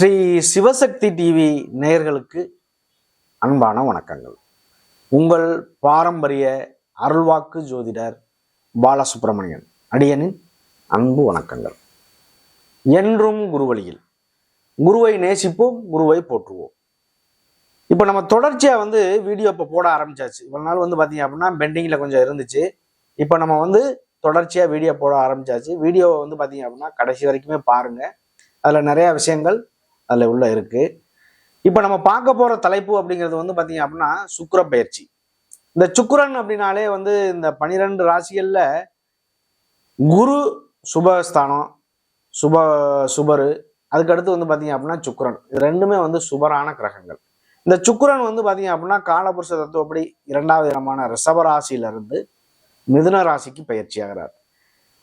Sri Sivasakthi TV நேயர்களுக்கு அன்பான வணக்கங்கள். உங்கள் பாரம்பரிய அருள்வாக்கு ஜோதிடர் பாலசுப்பிரமணியன் அடியனின் அன்பு வணக்கங்கள். என்றும் குருவழியில். குருவை நேசிப்போம் குருவை போற்றுவோம். இப்போ நம்ம தொடர்ச்சியாக வந்து வீடியோ இப்போ போட ஆரம்பிச்சாச்சு. இவ்வளோ நாள் வந்து பார்த்தீங்க அப்படின்னா பெண்டிங்கில் கொஞ்சம் இருந்துச்சு. இப்போ நம்ம வந்து தொடர்ச்சியாக வீடியோ போட ஆரம்பிச்சாச்சு. வீடியோவை வந்து பார்த்தீங்க அப்படின்னா கடைசி வரைக்குமே பாருங்கள் அதில் நிறையா விஷயங்கள் அதில் உள்ள இருக்குது இப்போ நம்ம பார்க்க போகிற தலைப்பு அப்படிங்கிறது வந்து பார்த்தீங்க அப்படின்னா சுக்கர பயிற்சி. இந்த சுக்கரன் அப்படின்னாலே வந்து இந்த பனிரெண்டு ராசிகளில் குரு சுபஸ்தானம் சுப சுபரு. அதுக்கடுத்து வந்து பார்த்தீங்க அப்படின்னா சுக்கரன். இது ரெண்டுமே வந்து சுபரான கிரகங்கள். இந்த சுக்கரன் வந்து பார்த்தீங்க அப்படின்னா காலபுருஷ தத்துவப்படி இரண்டாவது இடமான ரிஷபராசியிலிருந்து மிதுன ராசிக்கு பயிற்சி ஆகிறார்.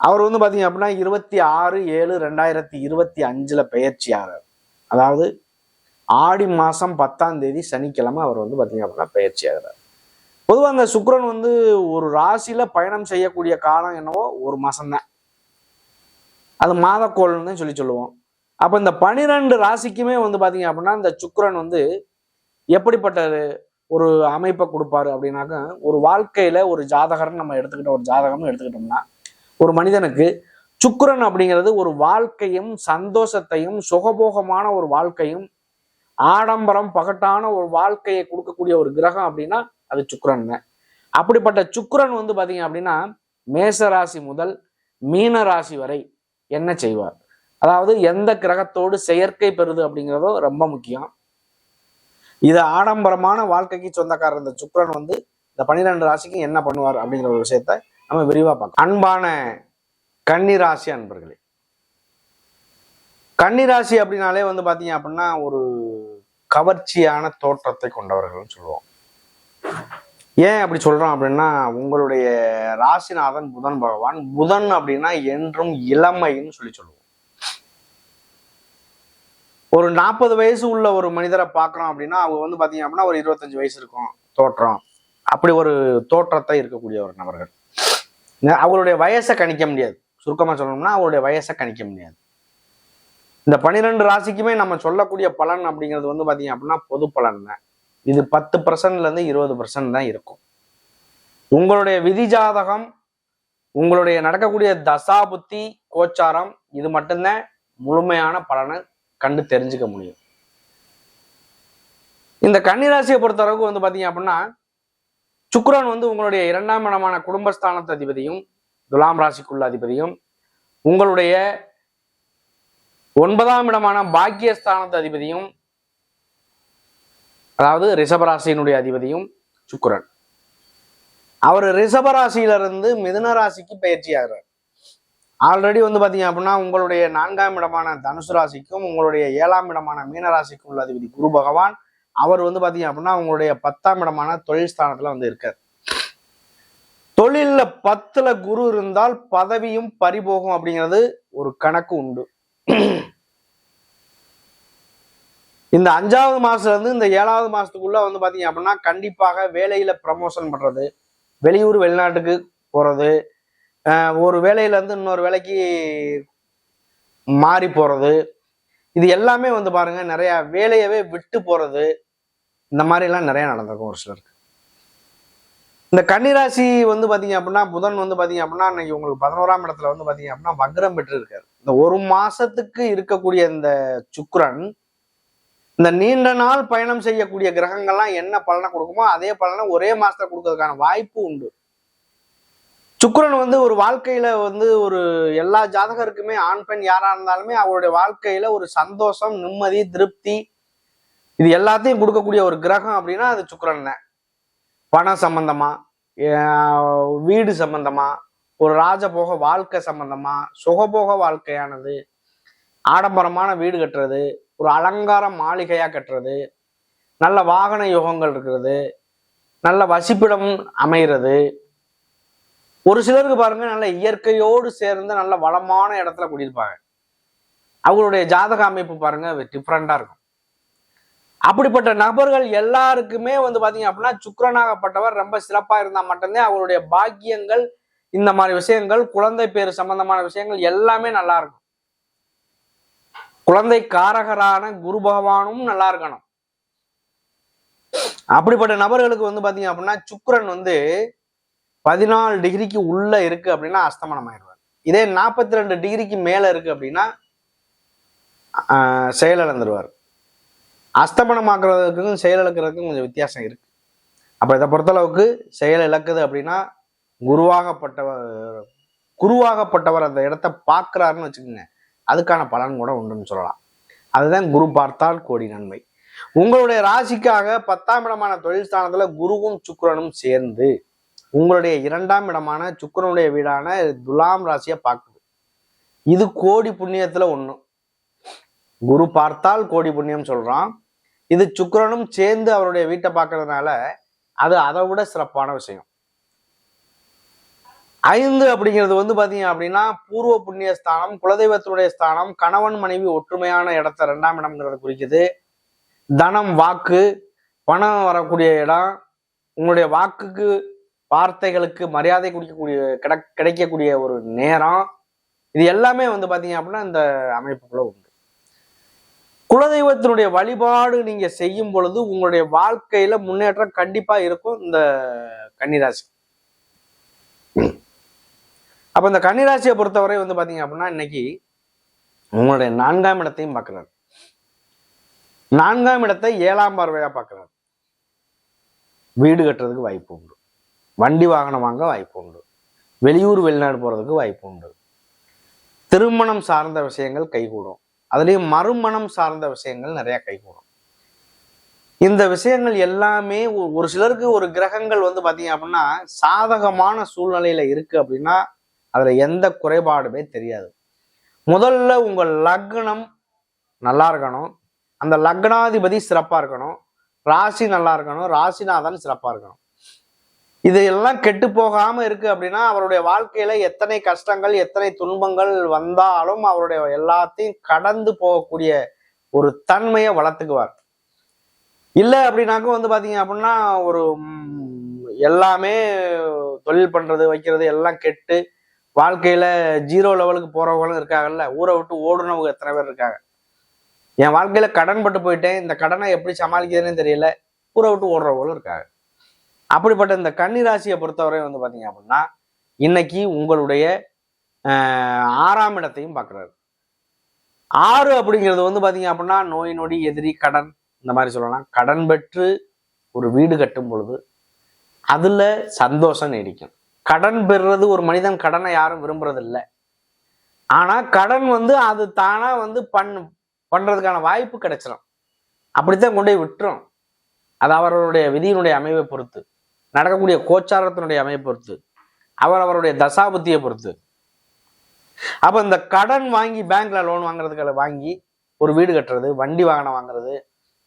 அவர் வந்து பார்த்தீங்க அப்படின்னா இருபத்தி ஆறு ஏழு ரெண்டாயிரத்தி இருபத்தி அஞ்சில் பயிற்சி ஆகிறார். அதாவது ஆடி மாதம் பத்தாம் தேதி சனிக்கிழமை அவர் வந்து பார்த்தீங்க அப்படின்னா பயிற்சி ஆகிறார். பொதுவாக அந்த சுக்கரன் வந்து ஒரு ராசியில் பயணம் செய்யக்கூடிய காலம் என்னவோ ஒரு மாதம்தான் அது மாதக்கோள்னு சொல்லி சொல்லுவோம். அப்போ இந்த பனிரெண்டு ராசிக்குமே வந்து பார்த்தீங்க அப்படின்னா இந்த சுக்கரன் வந்து எப்படிப்பட்ட ஒரு அமைப்பை கொடுப்பாரு அப்படின்னாக்க ஒரு வாழ்க்கையில் ஒரு ஜாதகர்னு நம்ம எடுத்துக்கிட்ட ஒரு ஜாதகம்னு எடுத்துக்கிட்டோம்னா ஒரு மனிதனுக்கு சுக்கரன் அப்படிங்கிறது ஒரு வாழ்க்கையும் சந்தோஷத்தையும் சுகபோகமான ஒரு வாழ்க்கையும் ஆடம்பரம் பகட்டான ஒரு வாழ்க்கையை கொடுக்கக்கூடிய ஒரு கிரகம் அப்படின்னா அது சுக்கரன் தான். அப்படிப்பட்ட சுக்கரன் வந்து பாத்தீங்க அப்படின்னா மேச ராசி முதல் மீன ராசி வரை என்ன செய்வார்? அதாவது எந்த கிரகத்தோடு செயற்கை பெறுது அப்படிங்கிறதோ ரொம்ப முக்கியம். இது ஆடம்பரமான வாழ்க்கைக்கு சொந்தக்காரர் இந்த சுக்கரன் வந்து இந்த பன்னிரெண்டு ராசிக்கு என்ன பண்ணுவார் அப்படிங்கிற ஒரு விஷயத்த நம்ம விரிவா பார்க்கலாம். அன்பான கன்னிராசி அன்பர்களே. கன்னிராசி அப்படின்னாலே வந்து பாத்தீங்க அப்படின்னா ஒரு கவர்ச்சியான தோற்றத்தை கொண்டவர்கள்னு சொல்லுவோம். ஏன் அப்படி சொல்றோம் அப்படின்னா உங்களுடைய ராசிநாதன் புதன் பகவான். புதன் அப்படின்னா என்றும் இளமைன்னு சொல்லி சொல்லுவோம். ஒரு நாற்பது வயசு உள்ள ஒரு மனிதரை பார்க்குறோம் அப்படின்னா அவங்க வந்து பாத்தீங்க அப்படின்னா ஒரு இருபத்தஞ்சு வயசு இருக்கும் தோற்றம். அப்படி ஒரு தோற்றத்தை இருக்கக்கூடிய ஒரு நபர்கள். அவங்களுடைய வயசை கணிக்க முடியாது. சுருக்கமாக சொல்லணும்னா அவருடைய வயசை கணிக்க முடியாது. இந்த பனிரெண்டு ராசிக்குமே நம்ம சொல்லக்கூடிய பலன் அப்படிங்கிறது வந்து பார்த்தீங்க அப்படின்னா பொது பலன் தான். இது பத்து பர்சன்ட்லேருந்து இருபது பர்சன்ட் தான் இருக்கும். உங்களுடைய விதி ஜாதகம் உங்களுடைய நடக்கக்கூடிய தசா புத்தி கோச்சாரம் இது மட்டும்தான் முழுமையான பலனை கண்டு தெரிஞ்சுக்க முடியும். இந்த கன்னிராசியை பொறுத்தளவுக்கு வந்து பார்த்தீங்க அப்படின்னா சுக்ரன் வந்து உங்களுடைய இரண்டாம் இடமான குடும்பஸ்தானத்து அதிபதியும் துலாம் ராசிக்குள்ள அதிபதியும் உங்களுடைய ஒன்பதாம் இடமான பாக்கியஸ்தானத்து அதிபதியும் அதாவது ரிஷபராசியினுடைய அதிபதியும் சுக்கரன். அவர் ரிஷபராசியிலிருந்து மிதுன ராசிக்கு பயிற்சி ஆகிறார் ஆல்ரெடி வந்து பாத்தீங்க அப்படின்னா உங்களுடைய நான்காம் இடமான தனுசு ராசிக்கும் உங்களுடைய ஏழாம் இடமான மீன ராசிக்கும் உள்ள அதிபதி குரு பகவான் அவர் வந்து பாத்தீங்க அப்படின்னா உங்களுடைய பத்தாம் இடமான தொழில் ஸ்தானத்துல வந்து இருக்கார். தொழிலில் பத்தில் குரு இருந்தால் பதவியும் பறிபோகும் அப்படிங்கிறது ஒரு கணக்கு உண்டு. இந்த அஞ்சாவது மாதத்துலேருந்து இந்த ஏழாவது மாதத்துக்குள்ளே வந்து பார்த்தீங்க அப்படின்னா கண்டிப்பாக வேலையில் ப்ரமோஷன் பண்ணுறது வெளியூர் வெளிநாட்டுக்கு போகிறது ஒரு வேலையிலேருந்து இன்னொரு வேலைக்கு மாறி போகிறது இது எல்லாமே வந்து பாருங்கள் நிறையா வேலையவே விட்டு போகிறது இந்த மாதிரிலாம் நிறையா நடந்திருக்கும் ஒரு சிலருக்கு. இந்த கன்னிராசி வந்து பார்த்தீங்க அப்படின்னா புதன் வந்து பார்த்தீங்க அப்படின்னா இன்னைக்கு உங்களுக்கு பதினோராம் இடத்துல வந்து பார்த்தீங்க அப்படின்னா வக்ரம் பெற்று இருக்காரு இந்த ஒரு மாசத்துக்கு இருக்கக்கூடிய இந்த சுக்ரன் இந்த நீண்ட நாள் பயணம் செய்யக்கூடிய கிரகங்கள்லாம் என்ன பலனை கொடுக்குமோ அதே பலனை ஒரே மாசத்துல கொடுக்கறதுக்கான வாய்ப்பு உண்டு. சுக்கிரன் வந்து ஒரு வாழ்க்கையில வந்து ஒரு எல்லா ஜாதகருக்குமே ஆண் பெண் யாரா இருந்தாலுமே அவருடைய வாழ்க்கையில ஒரு சந்தோஷம் நிம்மதி திருப்தி இது எல்லாத்தையும் கொடுக்கக்கூடிய ஒரு கிரகம் அப்படின்னா அது சுக்ரன் தான். பணம் சம்பந்தமா வீடு சம்பந்தமா ஒரு ராஜபோக வாழ்க்கை சம்பந்தமா சுகபோக வாழ்க்கையானது ஆடம்பரமான வீடு கட்டுறது ஒரு அலங்கார மாளிகையா கட்டுறது நல்ல வாகன யோகங்கள் இருக்கிறது நல்ல வசிப்பிடம் அமைகிறது. ஒரு சிலருக்கு பாருங்க நல்ல இயற்கையோடு சேர்ந்து நல்ல வளமான இடத்துல குடியிருப்பாங்க. அவங்களுடைய ஜாதக அமைப்பு பாருங்க டிஃப்ரெண்டா இருக்கும். அப்படிப்பட்ட நபர்கள் எல்லாருக்குமே வந்து பாத்தீங்க அப்படின்னா சுக்கரனாகப்பட்டவர் ரொம்ப சிறப்பா இருந்தா மட்டும்தான் அவருடைய பாக்கியங்கள் இந்த மாதிரி விஷயங்கள் குழந்தை பேர் சம்பந்தமான விஷயங்கள் எல்லாமே நல்லா இருக்கும். குழந்தை காரகரான குரு பகவானும் நல்லா இருக்கணும். அப்படிப்பட்ட நபர்களுக்கு வந்து பாத்தீங்க அப்படின்னா சுக்கரன் வந்து பதினாலு டிகிரிக்கு உள்ள இருக்கு அப்படின்னா அஸ்தமனம் ஆயிடுவார் இதே நாற்பத்தி ரெண்டு டிகிரிக்கு மேல இருக்கு அப்படின்னா அஸ்தமனம் ஆக்குறதுக்கும் செயல் இழக்கிறதுக்கும் கொஞ்சம் வித்தியாசம் இருக்கு. அப்போ இதை பொறுத்தளவுக்கு செயல் இழக்குது அப்படின்னா குருவாகப்பட்டவர் குருவாகப்பட்டவர் அந்த இடத்த பார்க்குறாருன்னு வச்சுக்கோங்க. அதுக்கான பலன் கூட உண்டுன்னு சொல்லலாம். அதுதான் குரு பார்த்தால் கோடி நன்மை. உங்களுடைய ராசிக்காக பத்தாம் இடமான தொழில் ஸ்தானத்தில் குருவும் சுக்கரனும் சேர்ந்து உங்களுடைய இரண்டாம் இடமான சுக்கரனுடைய வீடான துலாம் ராசியை பார்க்குது. இது கோடி புண்ணியத்தில் ஒன்று குரு பார்த்தால் கோடி புண்ணியம் சொல்கிறான் இது சுக்கரனும் சேர்ந்து அவருடைய வீட்டை பார்க்கறதுனால அது அதை விட சிறப்பான விஷயம். ஐந்து அப்படிங்கிறது வந்து பாத்தீங்க அப்படின்னா பூர்வ புண்ணிய ஸ்தானம் குலதெய்வத்தினுடைய ஸ்தானம் கணவன் மனைவி ஒற்றுமையான இடத்த ரெண்டாம் இடம்ங்கிறத குறிக்குது. தனம் வாக்கு பணம் வரக்கூடிய இடம் உங்களுடைய வாக்குக்கு வார்த்தைகளுக்கு மரியாதை குடிக்கக்கூடிய கிட கிடைக்கக்கூடிய ஒரு நேரம். இது எல்லாமே வந்து பாத்தீங்க அப்படின்னா இந்த அமைப்புக்குள்ள உண்டு. குலதெய்வத்தினுடைய வழிபாடு நீங்க செய்யும் பொழுது உங்களுடைய வாழ்க்கையில முன்னேற்றம் கண்டிப்பா இருக்கும் இந்த கன்னிராசி. அப்ப இந்த கன்னிராசியை பொறுத்தவரை வந்து பாத்தீங்க அப்படின்னா இன்னைக்கு உங்களுடைய நான்காம் இடத்தையும் பார்க்கிறார். நான்காம் இடத்தை ஏழாம் பார்வையா பார்க்கிறார். வீடு கட்டுறதுக்கு வாய்ப்பு உண்டு. வண்டி வாகனம் வாங்க வாய்ப்பு உண்டு. வெளியூர் வெளிநாடு போறதுக்கு வாய்ப்பு உண்டு. திருமணம் சார்ந்த விஷயங்கள் கைகூடும். அதுலேயும் மறுமணம் சார்ந்த விஷயங்கள் நிறைய கைகூடும். இந்த விஷயங்கள் எல்லாமே ஒரு சிலருக்கு ஒரு கிரகங்கள் வந்து பார்த்தீங்க அப்படின்னா சாதகமான சூழ்நிலையில் இருக்குது அப்படின்னா அதில் எந்த குறைபாடுமே தெரியாது. முதல்ல உங்கள் லக்னம் நல்லா இருக்கணும். அந்த லக்னாதிபதி சிறப்பாக இருக்கணும். ராசி நல்லா இருக்கணும். ராசிநாதன் சிறப்பாக இருக்கணும். இதெல்லாம் கெட்டு போகாம இருக்கு அப்படின்னா அவருடைய வாழ்க்கையில எத்தனை கஷ்டங்கள் எத்தனை துன்பங்கள் வந்தாலும் அவருடைய எல்லாத்தையும் கடந்து போகக்கூடிய ஒரு தன்மையை வளர்த்துக்குவார். இல்லை அப்படின்னாக்க வந்து பாத்தீங்க அப்படின்னா ஒரு எல்லாமே தொழில் பண்றது வைக்கிறது எல்லாம் கெட்டு வாழ்க்கையில ஜீரோ லெவலுக்கு போறவங்களும் இருக்காங்கல்ல ஊரை விட்டு ஓடுனவங்க எத்தனை பேர் இருக்காங்க. என் வாழ்க்கையில கடன் பட்டு போயிட்டேன் இந்த கடனை எப்படி சமாளிக்கிறதுன்னு தெரியல ஊரை விட்டு ஓடுறவங்களும் இருக்காங்க. அப்படிப்பட்ட இந்த கன்னிராசியை பொறுத்தவரை வந்து பார்த்தீங்க அப்படின்னா இன்னைக்கு உங்களுடைய ஆறாம் இடத்தையும் பார்க்குறாரு ஆறு அப்படிங்கிறது வந்து பார்த்தீங்க அப்படின்னா நோய் நொடி எதிரி கடன் இந்த மாதிரி சொல்லலாம். கடன் பெற்று ஒரு வீடு கட்டும் பொழுது அதில் சந்தோஷம் நீடிக்கும். கடன் பெறுறது ஒரு மனிதன் கடனை யாரும் விரும்புறதில்லை. ஆனால் கடன் வந்து அது தானாக வந்து பண் பண்ணுறதுக்கான வாய்ப்பு கிடைச்சிடும் அப்படித்தான் கொண்டு போய் விட்டுரும். அது அவர்களுடைய விதியினுடைய அமைவை பொறுத்து. நடக்கக்கூடிய கோச்சாரத்தினுடைய அமைப்பை பொறுத்து அவர் அவருடைய தசாபுத்தியை பொறுத்து. அப்போ இந்த கடன் வாங்கி பேங்க்ல லோன் வாங்குறதுக்கு வாங்கி ஒரு வீடு கட்டுறது வண்டி வாகனம் வாங்குறது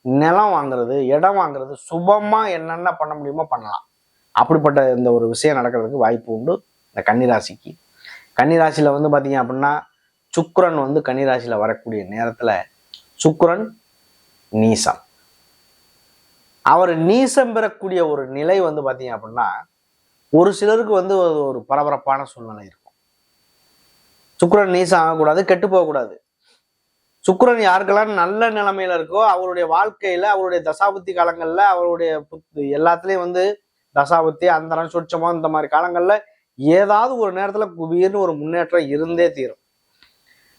நிலம் வாங்குறது இடம் வாங்குறது சுபமா என்னென்ன பண்ண முடியுமோ பண்ணலாம். அப்படிப்பட்ட இந்த ஒரு விஷயம் நடக்கிறதுக்கு வாய்ப்பு உண்டு. இந்த கன்னிராசிக்கு. கன்னிராசியில் வந்து பார்த்தீங்க அப்படின்னா சுக்கரன் வந்து கன்னிராசியில் வரக்கூடிய நேரத்தில் சுக்கரன் நீசம். அவர் நீசம் பெறக்கூடிய ஒரு நிலை வந்து பார்த்தீங்க அப்படின்னா ஒரு சிலருக்கு வந்து ஒரு- ஒரு பரபரப்பான சூழ்நிலை இருக்கும். சுக்கரன் நீசம் ஆகக்கூடாது கெட்டு போகக்கூடாது. சுக்கரன் யாருக்கெல்லாம் நல்ல நிலைமையில இருக்கோ அவருடைய வாழ்க்கையில அவருடைய தசாபுத்தி காலங்கள்ல அவருடைய புத்து எல்லாத்துலயும் வந்து தசாபுத்தி அந்தரம் சுட்சமோ இந்த மாதிரி காலங்கள்ல ஏதாவது ஒரு நேரத்துல குபீர்னு ஒரு முன்னேற்றம் இருந்தே தீரும்.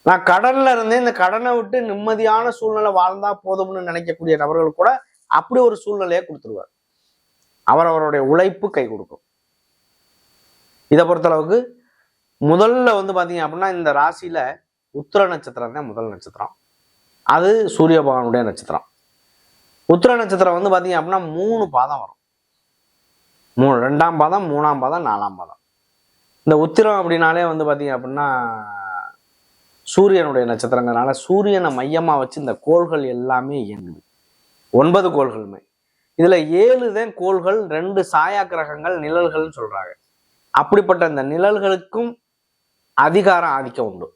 நான் கடன்ல இருந்தே இந்த கடனை விட்டு நிம்மதியான சூழ்நிலை வாழ்ந்தா போதும்னு நினைக்கக்கூடிய நபர்கள் கூட அப்படி ஒரு சூழ்நிலையை கொடுத்துருவார். அவர் அவருடைய உழைப்பு கை கொடுக்கும். இதை பொறுத்தளவுக்கு முதல்ல வந்து பார்த்தீங்க அப்படின்னா இந்த ராசியில உத்திர நட்சத்திரம் தான் முதல் நட்சத்திரம். அது சூரிய பகவானுடைய நட்சத்திரம். உத்திர நட்சத்திரம் வந்து பார்த்தீங்க அப்படின்னா மூணு பாதம் வரும். மூணு ரெண்டாம் பாதம் மூணாம் பாதம் நாலாம் பாதம். இந்த உத்திரம் அப்படின்னாலே வந்து பார்த்தீங்க அப்படின்னா சூரியனுடைய நட்சத்திரங்கிறனால சூரியனை மையமா வச்சு இந்த கோள்கள் எல்லாமே இயங்குது ஒன்பது கோள்களுமே. இதுல ஏழு தான் கோள்கள் ரெண்டு சாயா கிரகங்கள் நிழல்கள்னு சொல்றாங்க. அப்படிப்பட்ட இந்த நிழல்களுக்கும் அதிகாரம் ஆதிக்கம் உண்டு.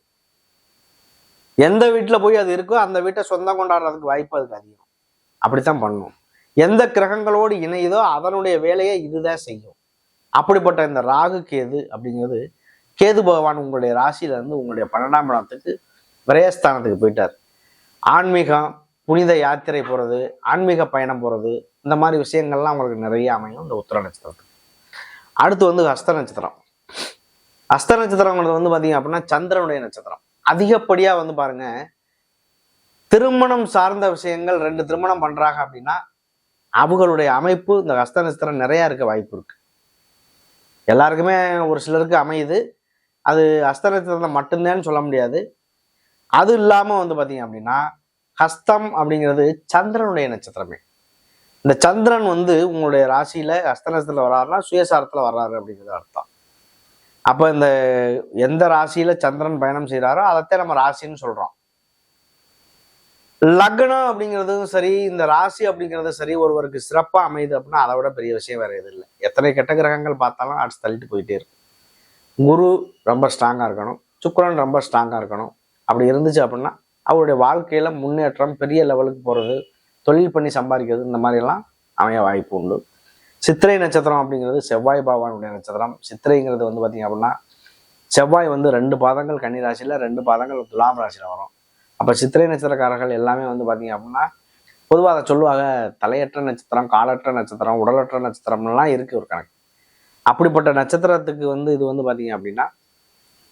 எந்த வீட்டில் போய் அது இருக்கோ அந்த வீட்டை சொந்தம் கொண்டாடுறதுக்கு வாய்ப்பு அதுக்கு அதிகம். அப்படித்தான் பண்ணும். எந்த கிரகங்களோடு இணையுதோ அதனுடைய வேலையை இதுதான் செய்யும். அப்படிப்பட்ட இந்த ராகு கேது அப்படிங்கிறது கேது பகவான் உங்களுடைய ராசியில இருந்து உங்களுடைய பன்னெண்டாம் இடத்துக்கு விரயஸ்தானத்துக்கு போயிட்டார். ஆன்மீகம் புனித யாத்திரை போகிறது ஆன்மீக பயணம் போகிறது இந்த மாதிரி விஷயங்கள்லாம் உங்களுக்கு நிறைய அமையும் இந்த உத்திர நட்சத்திரத்துக்கு அடுத்து வந்து ஹஸ்த நட்சத்திரம். ஹஸ்த நட்சத்திரங்கிறது வந்து பார்த்தீங்க அப்படின்னா சந்திரனுடைய நட்சத்திரம். அதிகப்படியாக வந்து பாருங்க திருமணம் சார்ந்த விஷயங்கள் ரெண்டு திருமணம் பண்ணுறாங்க அப்படின்னா அவங்களுடைய அமைப்பு இந்த ஹஸ்த நட்சத்திரம் நிறையா இருக்க வாய்ப்பு இருக்குது எல்லாருக்குமே ஒரு சிலருக்கு அமையுது. அது ஹஸ்த நட்சத்திரத்தை மட்டும்தான் சொல்ல முடியாது. அது இல்லாமல் வந்து பார்த்தீங்க அப்படின்னா ஹஸ்தம் அப்படிங்கிறது சந்திரனுடைய நட்சத்திரமே. இந்த சந்திரன் வந்து உங்களுடைய ராசியில ஹஸ்த வர்றாருன்னா சுயசாரத்தில் வர்றாரு அப்படிங்கிறது அர்த்தம். அப்போ இந்த எந்த ராசியில சந்திரன் பயணம் செய்கிறாரோ அதைத்தான் நம்ம ராசின்னு சொல்றோம். லக்னம் அப்படிங்கிறதும் சரி இந்த ராசி அப்படிங்கிறதும் சரி ஒருவருக்கு சிறப்பாக அமையுது அப்படின்னா அதை விட பெரிய விஷயம் வேற எதுவும் இல்லை. எத்தனை கெட்ட கிரகங்கள் பார்த்தாலும் அடுத்து தள்ளிட்டு போயிட்டே இருக்கும். குரு ரொம்ப ஸ்ட்ராங்காக இருக்கணும். சுக்கரன் ரொம்ப ஸ்ட்ராங்காக இருக்கணும். அப்படி இருந்துச்சு அப்படின்னா அவருடைய வாழ்க்கையில முன்னேற்றம் பெரிய லெவலுக்கு போகிறது தொழில் பண்ணி சம்பாதிக்கிறது இந்த மாதிரியெல்லாம் அமைய வாய்ப்பு உண்டு. சித்திரை நட்சத்திரம் அப்படிங்கிறது செவ்வாய் பகவானுடைய நட்சத்திரம். சித்திரைங்கிறது வந்து பார்த்தீங்க அப்படின்னா செவ்வாய் வந்து ரெண்டு பாதங்கள் கன்னி ராசியில் ரெண்டு பாதங்கள் துலாம் ராசியில் வரும். அப்போ சித்திரை நட்சத்திரக்காரர்கள் எல்லாமே வந்து பார்த்திங்க அப்படின்னா பொதுவாக அதை சொல்லுவாங்க தலையற்ற நட்சத்திரம் காலற்ற நட்சத்திரம் உடலற்ற நட்சத்திரம்லாம் இருக்கு ஒரு கணக்கு. அப்படிப்பட்ட நட்சத்திரத்துக்கு வந்து இது வந்து பார்த்தீங்க அப்படின்னா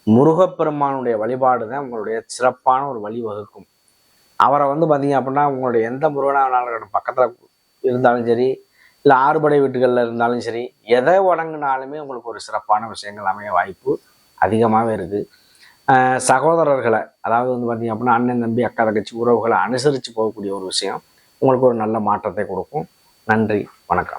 முருகப்பெருமானுடைய வழிபாடு தான் உங்களுடைய சிறப்பான ஒரு வழிவகுக்கும். அவரை வந்து பார்த்தீங்க அப்படின்னா உங்களுடைய எந்த முருகனாலும் பக்கத்தில் இருந்தாலும் சரி இல்லை ஆறுபடை வீட்டுகளில் இருந்தாலும் சரி எதை வணங்கினாலுமே உங்களுக்கு ஒரு சிறப்பான விஷயங்கள் அமைய வாய்ப்பு அதிகமாகவே இருக்குது சகோதரர்களை அதாவது வந்து பார்த்தீங்க அப்படின்னா அண்ணன் தம்பி அக்கா தங்கச்சி உறவுகளை அனுசரித்து போகக்கூடிய ஒரு விஷயம் உங்களுக்கு ஒரு நல்ல மாற்றத்தை கொடுக்கும். நன்றி வணக்கம்.